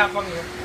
จับบ้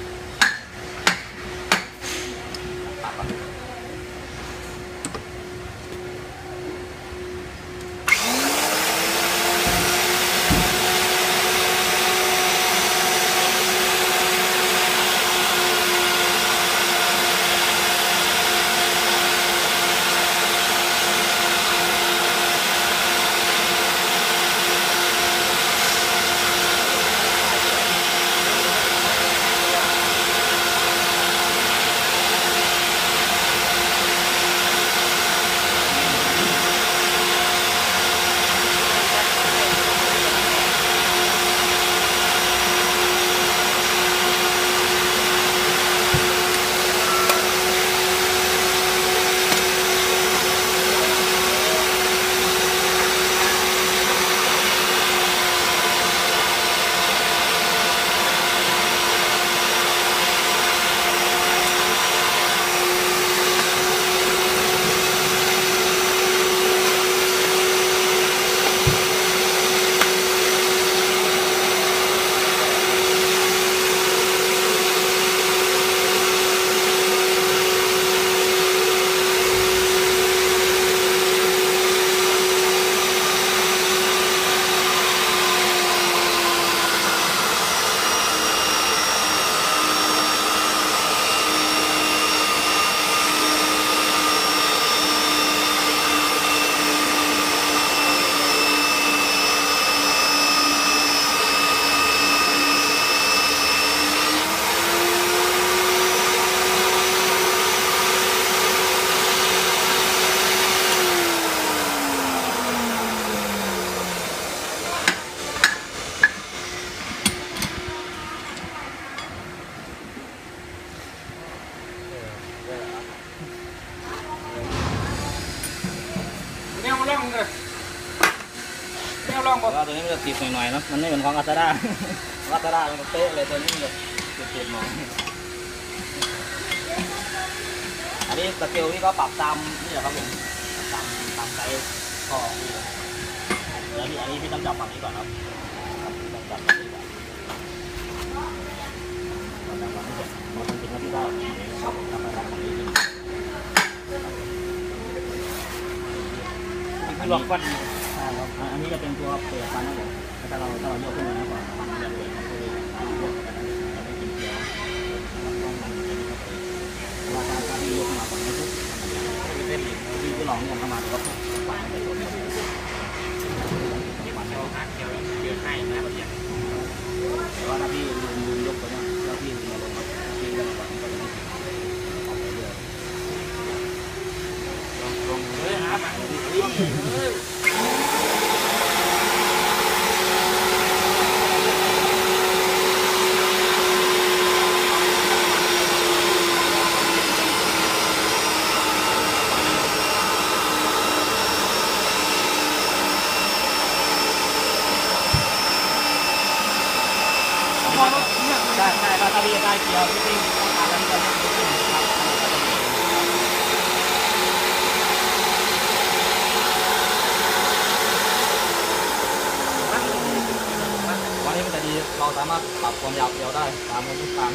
แนวร่องเพบ่ราะว่าตัวนี้มันจะติดหน่อยๆเนาะมันไม่เหมือนของอัตราอัตรามันก็เป๊ะเลยตัวนี้มันจะติดๆหน่อยอันนี้สเกลนี่ก็ปรับตามนี่แหละครับผมตามตามไซส์ขอนี่แล้วนี่อันนี้พี่ต้องจับฝั่งนี้ก่อนครับบพี่ต้องจับฝั่งนี้ก่อนจับฝั่งนี้ก่อนพอทำจริงแล้วพี่ก็จับจับฝั่งนี้คือหลอกฟัน ใช่ครับอันนี้จะเป็นตัวเปิดฟันนะผมถ้าเราถ้าเรายกขึ้นมาแล้วก่อนมันจะเปิดมันก็เลยยกไปจะไม่กินเกี๊ยวต้องมันจะมีกระปิเวลาการที่ยกมาฝั่งนี้ปุ๊บมันจะเป็นเหล็กที่ที่ลองกันเข้ามาแล้วก็ฟันไปชนกันฟันเดี๋ยวหักเดี๋ยวเดี๋ยวให้นะบัดเนี้ยแต่ว่าถ้าพี่ลืมลืมยกตัวนี้แล้วพี่ลืมาลงครับพี่ก็ฟันก็จะไม่ถึงออกไปเรื่อยลองลองเฮ้ยหามาพี่ได้เกี๊ยวพี่พี่ต้องการแล้วพี่ก็เล่นนิดนึงครับวันนี้มันจะดีเราสามารถปรับความยาวเกียวได้ตามความต้องการ